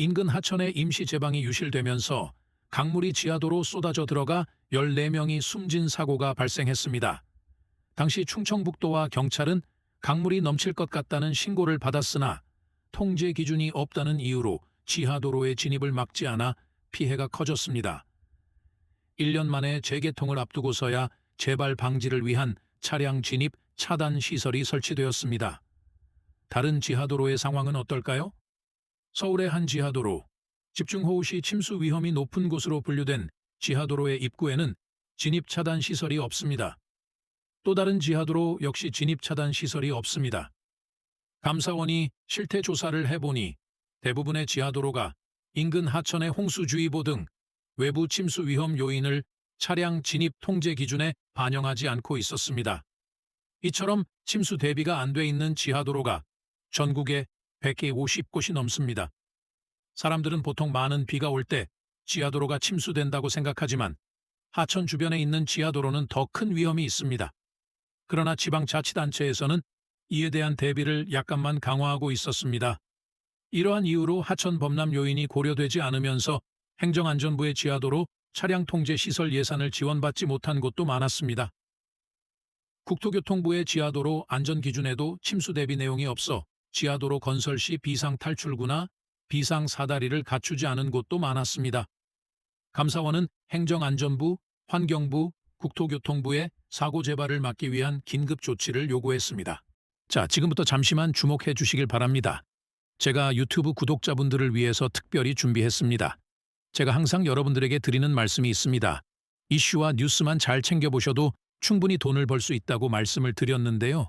인근 하천에 임시 제방이 유실되면서 강물이 지하도로 쏟아져 들어가 14명이 숨진 사고가 발생했습니다. 당시 충청북도와 경찰은 강물이 넘칠 것 같다는 신고를 받았으나 통제 기준이 없다는 이유로 지하도로의 진입을 막지 않아 피해가 커졌습니다. 1년 만에 재개통을 앞두고서야 재발 방지를 위한 차량 진입 차단 시설이 설치되었습니다. 다른 지하도로의 상황은 어떨까요? 서울의 한 지하도로, 집중호우 시 침수 위험이 높은 곳으로 분류된 지하도로의 입구에는 진입 차단 시설이 없습니다. 또 다른 지하도로 역시 진입 차단 시설이 없습니다. 감사원이 실태 조사를 해보니 대부분의 지하도로가 인근 하천의 홍수주의보 등 외부 침수 위험 요인을 차량 진입 통제 기준에 반영하지 않고 있었습니다. 이처럼 침수 대비가 안 돼 있는 지하도로가 전국에 150곳이 넘습니다. 사람들은 보통 많은 비가 올 때 지하도로가 침수된다고 생각하지만 하천 주변에 있는 지하도로는 더 큰 위험이 있습니다. 그러나 지방자치단체에서는 이에 대한 대비를 약간만 강화하고 있었습니다. 이러한 이유로 하천 범람 요인이 고려되지 않으면서 행정안전부의 지하도로 차량 통제 시설 예산을 지원받지 못한 곳도 많았습니다. 국토교통부의 지하도로 안전 기준에도 침수 대비 내용이 없어 지하도로 건설 시 비상 탈출구나 비상 사다리를 갖추지 않은 곳도 많았습니다. 감사원은 행정안전부, 환경부, 국토교통부에 사고 재발을 막기 위한 긴급 조치를 요구했습니다. 자, 지금부터 잠시만 주목해 주시길 바랍니다. 제가 유튜브 구독자분들을 위해서 특별히 준비했습니다. 제가 항상 여러분들에게 드리는 말씀이 있습니다. 이슈와 뉴스만 잘 챙겨보셔도 충분히 돈을 벌 수 있다고 말씀을 드렸는데요.